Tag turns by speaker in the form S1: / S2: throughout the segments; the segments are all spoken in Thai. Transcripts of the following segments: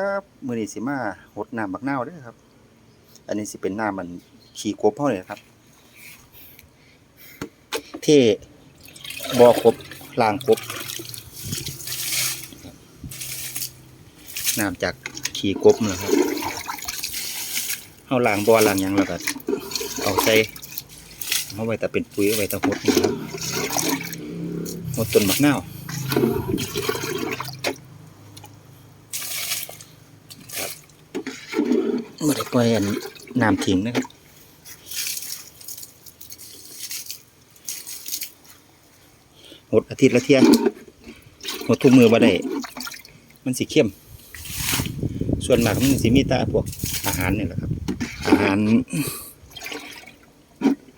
S1: ครับมือนี้สิมาหดน้ำบักนาวด้อครับ อันนี้สิเป็นน้ำมันขี่กบเฮาเลยครับ เท่บ่อกบล้างกบน้ำจากขี่กบนะครับเฮาล้างบอล้างยังแล้วก็เอาใส่เอาไว้แต่เป็นปุ๋ยเอาไว้แต่หดนี่ครับหดต้นบักนาว ไม่ได้ปล่อยอันน้ำทิ้งนะครับหดอาทิตย์ละเที่ยหดทุกมือบ่ได้ มันสีเข้ม ส่วนมากมันสิมีต่พวกอาหารนี่แหละครับ อาหาร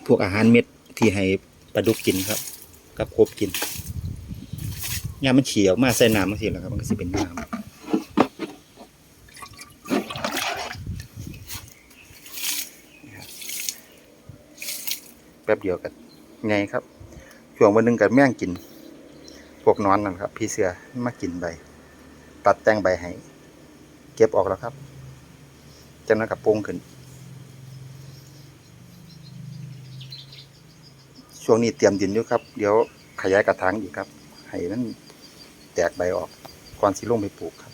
S1: พวกอาหารเม็ดที่ให้ปลาดุกกินครับ กับกบกินยามมันเฉียวมาใส่น้ำมันสิแหละครับ มันก็สิเป็นน้ำ แป๊บเดียวกันไงครับ ช่วงวันหนึ่งกับแม่งกิน พวกนอนนั่นครับ พี่เสือมากินใบ ตัดแต่งใบให้ เก็บออกแล้วครับจากนั้นกับโป่งขึ้น ช่วงนี้เตรียมดินอยู่ครับ เดี๋ยวขยายกระถางอีกครับ ให้มันแตกใบออก ก่อนสิลงไปปลูกครับ